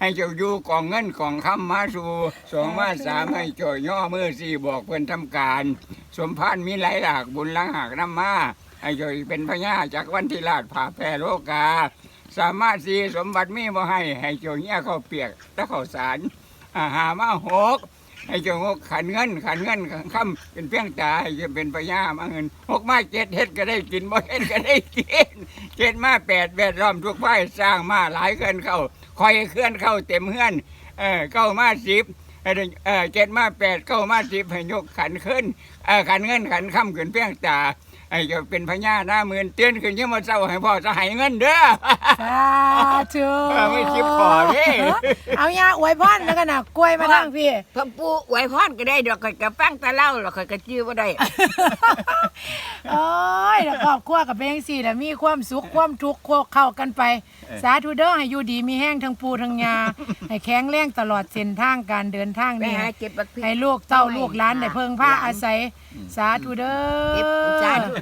ให้เจ้าอยู่กองเงินกองคำมาสู่สองมาสามให้เจ้าย่อมือสี่บอกเพิ่นทำการ สมพานมีหลายหลากบุญลังหากน้ำมาให้เจ้าเป็นพญาจากวันที่ลาดผ่าแพร่โลกา สามารถสีสมบัติมีบ่ให้ ให้เจ้าเงี้ยเขาเปียกและข้าสารอาหามาหกให้เจ้างกขันเงินขันเงินขันค่ำเป็นเพียงตาให้เจ้าเป็นพญามาเงินหกมาเจ็ดเฮ็ดก็ได้กินบ่เฮ็ดก็ได้กินเจ็ดมาแปดแปดรอมทุกฝ่ายสร้างมาหลายเกินเข้า คอยเคลื่อนเข้าเต็มเฮือนเออเข้ามาสิบเออเอเจ็ดมาแปดเข้ามาสิบให้ยกขันขึ้นเออขันเงินขันค่ำขึ้นเพียงตาให้เจ้าเป็นพญาหน้าหมื่นเตือนขึ้นยังมาเศร้าให้พ่อจะหายเงินเด้อ สาธุเออไม่ชิบขอเด้ เอายาอวยพรแล้วกันนะกล้วยมาทางพี่ พระปู่ไหวพรก็ได้ดอกข่อยก็ฟังแตะเล่าหรอกข่อยก็จื้อบ่ได้ โอ้ยแล้วครอบครัวกับเป็นจังซี่แล้วมีความสุขความทุกข์เข้ากันไปสาธุเด้อให้อยู่ดีมีแห้งทั้งปูทั้งยา ให้แข็งแรงตลอดเส้นทางการเดินทางไปนี่หาเก็บบักพริกให้ลูกเต้าลูกหลานได้เพิ่งผ้าอาศัย สาธุเด้เก็บอสาธุ